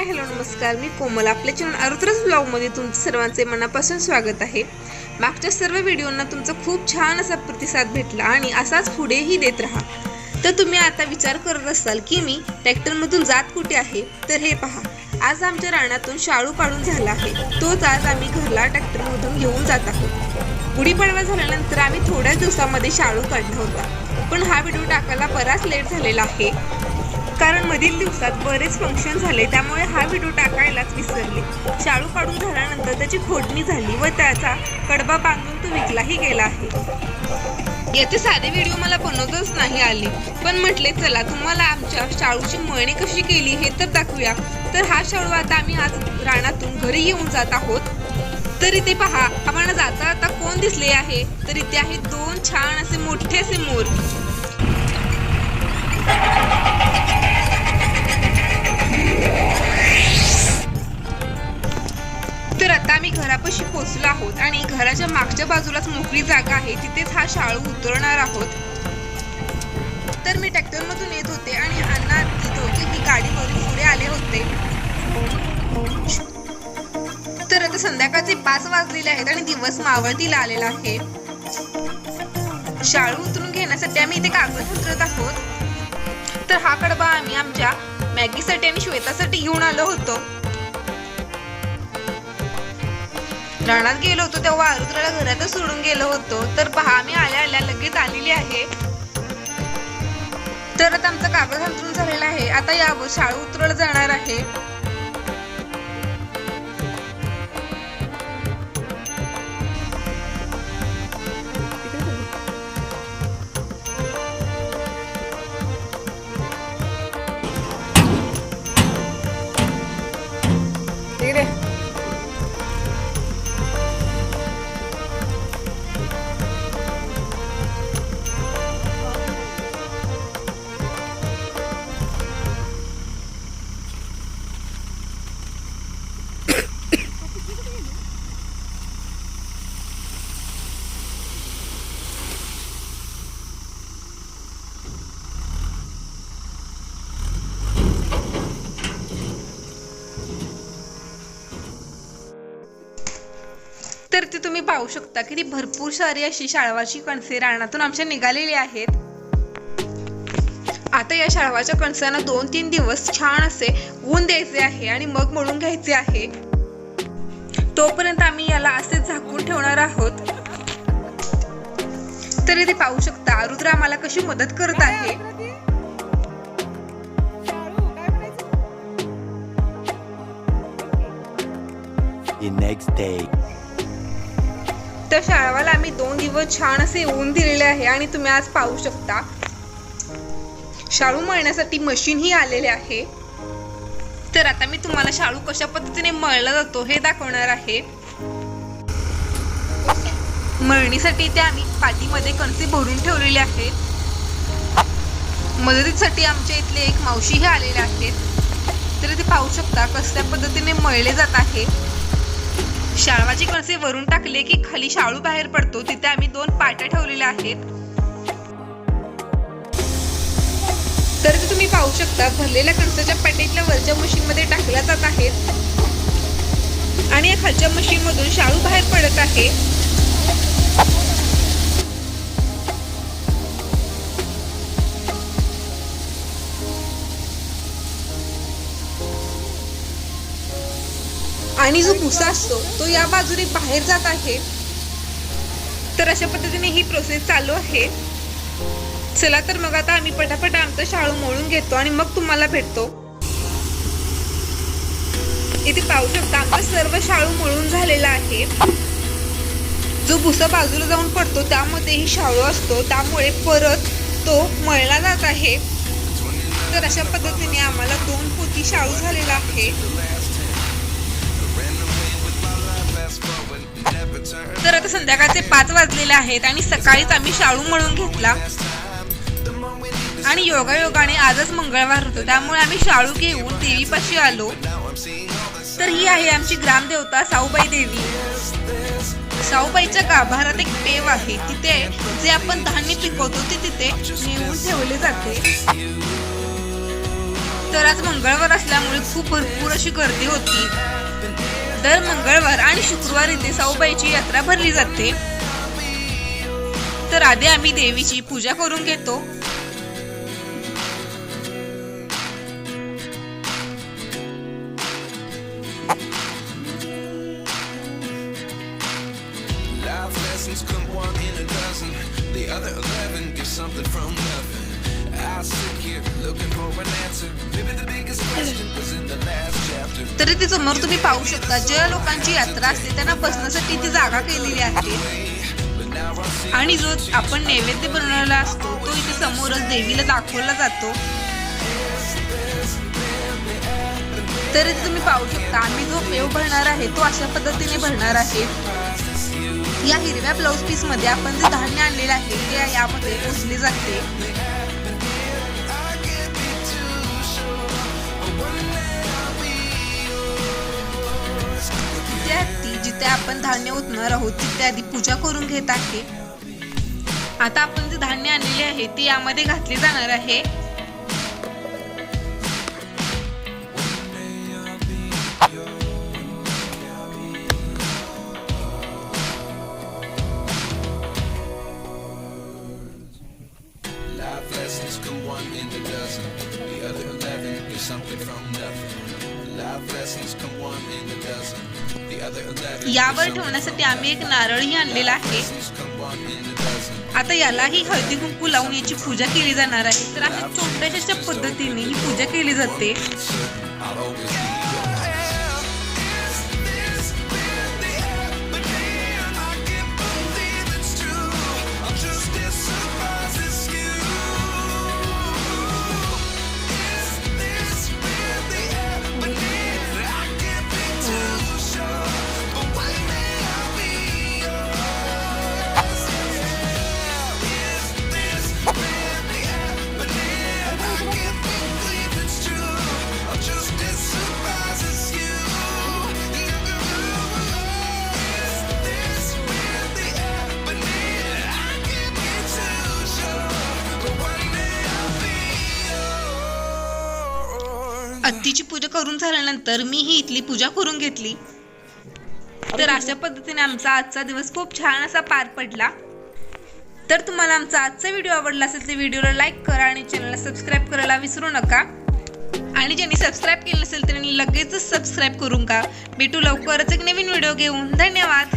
Hi hello नमस्कार. मी कोमल. आपल्या channel आरुद्रस ब्लॉगमध्ये तुमचं सर्वांचे मनापासून स्वागत आहे. मागच्या सर्व व्हिडिओंना तुमचा खूप छान असा प्रतिसाद भेटला आणि असाच पुढेही देत राहा. तर तुम्ही आता विचार करत असाल की मी ट्रॅक्टरमधून जात कुठे आहे? तर हे पहा. आज आमच्या रानातून शाळू काढून झाला आहे. तोच आज आम्ही घरला ट्रॅक्टरमधून घेऊन जात आहोत. गुढीपाडवा झाल्यानंतर आम्ही थोड्याच दिवसामध्ये शाळू काढला होता. पण हा व्हिडिओ टाकायला बराच लेट झालेला आहे. कारण मधील दिवसात बरेच फंक्शन झाले त्यामुळे हा व्हिडिओ टाकायलाच विसरले. शाळू काढून झाल्यानंतर त्याची खोडणी झाली व त्याचा कडबा बांधून तो विकलाही गेला आहे. येथे साधे व्हिडिओ मला बनवतच नाही आले. पण म्हटले चला तुम्हाला आमच्या शाळूची मळणी कशी केली हे तर दाखवूया. तर हा शाळू आता आम्ही आज रानातून घरी येऊन जात आहोत. तर इथे पहा आम्हाला जाता आता कोण दिसले आहे? तर इथे आहे दोन छान असे मोठे असे मोर. तर आता आम्ही घरापाशी पोहोचलो आहोत आणि घराच्या मागच्या बाजूलाच मोकळी जागा आहे. तिथेच हा शाळू उतरणार आहोत. तर मी ट्रॅक्टर मधून येत होते आणि अण्णा ती दोघेही गाडीवरून पुढे आले होते. तर आता संध्याकाळचे पाच वाजलेले आहेत आणि दिवस मावळतीला आलेला आहे. शाळू उतरून घेण्यासाठी आम्ही इथे कागद उतरत आहोत. तर हा कडबा आम्ही आमच्या मॅगीसाठी आणि श्वेतासाठी घेऊन आलो होतो. रानात गेलो होतो तेव्हा आरुद्राला घरातच सोडून गेलो होतो. तर पहा आम्ही आल्या आल्या लगेच आलेली आहे. तर आता आमचा कागद हंतरून झालेला आहे. आता यावर शाळू उतरवलं जाणार आहे. वरती ते तुम्ही पाहू शकता की ती भरपूर सारी अशी शाळवाची कणसे रानातून आमच्या निघालेली आहेत. आता या शाळवाच्या कणसांना दोन तीन दिवस छान असे ऊन द्यायचे आहे आणि मग मळून घ्यायचे आहे. तोपर्यंत आम्ही याला असे झाकून ठेवणार आहोत. तरी ते पाहू शकता रुद्र आम्हाला कशी मदत करत आहे. The next day. तर शाळावाला आम्ही दोन दिवस छान असे ऊन दिलेले आहे आणि तुम्ही आज पाहू शकता. शाळू मळण्यासाठी मशीन ही आलेले आहे. तर आता मी तुम्हाला शाळू कशा पद्धतीने मळला जातो हे दाखवणार आहे. मळणीसाठी ते आम्ही पाठीमध्ये कणसे भरून ठेवलेले आहेत. मदतीसाठी आमच्या इथले एक मावशीही आलेले आहेत. तर ते पाहू शकता कसल्या पद्धतीने मळले जात आहे. शाळवाची कणसे वरून टाकले की खाली शाळू बाहेर पडतो. तिथे आम्ही दोन पाट्या ठेवलेल्या आहेत. तर तुम्ही पाहू शकता भरलेल्या कणसाच्या पाट्यातल्या वरच्या मशीन मध्ये टाकल्या जात आहेत. आणि या खालच्या मशीन मधून शाळू बाहेर पडत आहे. आणि जो भुसा असतो तो या बाजूने बाहेर जात आहे. तर अशा पद्धतीने ही प्रोसेस चालू आहे. चला तर मग आता आम्ही पटापट आमचं शाळू मोळून घेतो आणि मग तुम्हाला भेटतो. इथे पाहू शकता आमचा सर्व शाळू मळून झालेला आहे. जो भुसा बाजूला जाऊन पडतो त्यामध्येही शाळू असतो. त्यामुळे परत तो मळला जात आहे. तर अशा पद्धतीने आम्हाला दोन पोती शाळू झालेला आहे. तर आता संध्याकाळचे पाच वाजलेले आहेत आणि सकाळीच आम्ही शाळू मळून घेतला. आणि योगायोगाने आजच मंगळवार होतो त्यामुळे आम्ही शाळू घेऊन देवीपाशी आलो. तर ही आहे आमची ग्रामदेवता साऊबाई देवी. साऊबाईच्या गाभारात एक पेव आहे तिथे जे आपण धान्य पिकवतो ते तिथे नेऊन ठेवले जाते. तर आज मंगळवार असल्यामुळे खूप भरपूर अशी गर्दी होती. दर मंगळवार आणि शुक्रवार इथे साऊबाईची यात्रा भरली जाते तर आधी आम्ही देवीची पूजा करून घेतो lessons come one in a dozen. The other eleven get something from तर ती समोर तुम्ही पाहू शकता. ज्या लोकांची यात्रा असते त्यांना बसण्यासाठी ती जागा केलेली आहे आणि जो आपण नैवेद्य बनवलेला असतो तो इथे समोरच देवीला दाखवला जातो. तर इथे तुम्ही पाहू शकता. आम्ही जो पेव भरणार आहे तो अशा पद्धतीने भरणार आहे. या हिरव्या ब्लाऊज पीसमध्ये आपण जे धान्य आणलेलं आहे ते यामध्ये पोचले जाते. ते आपण धान्य उतणार आहोत तिथे आधी पूजा करून घेत आहे. आता आपण जे धान्य आणले आहे ते यामध्ये घातले जाणार आहे. यावर ठेवण्यासाठी आम्ही एक नारळही आणलेला आहे. आता यालाही हळदी कुंकू लावून याची पूजा केली जाणार आहे. तर आता छोट्याशा पद्धतीने ही पूजा केली जाते. अत्तीची पूजा करून झाल्यानंतर मी ही इथली पूजा करून घेतली. तर अशा पद्धतीने आमचा आजचा दिवस खूप छान असा पार पडला. तर तुम्हाला आमचा आजचा व्हिडिओ आवडला असेल तर व्हिडिओला लाईक करा आणि चॅनलला सबस्क्राईब करायला विसरू नका. आणि ज्यांनी सबस्क्राईब केलं नसेल त्यांनी लगेचच सबस्क्राईब करून का भेटू लवकरच एक नवीन व्हिडिओ घेऊन. धन्यवाद.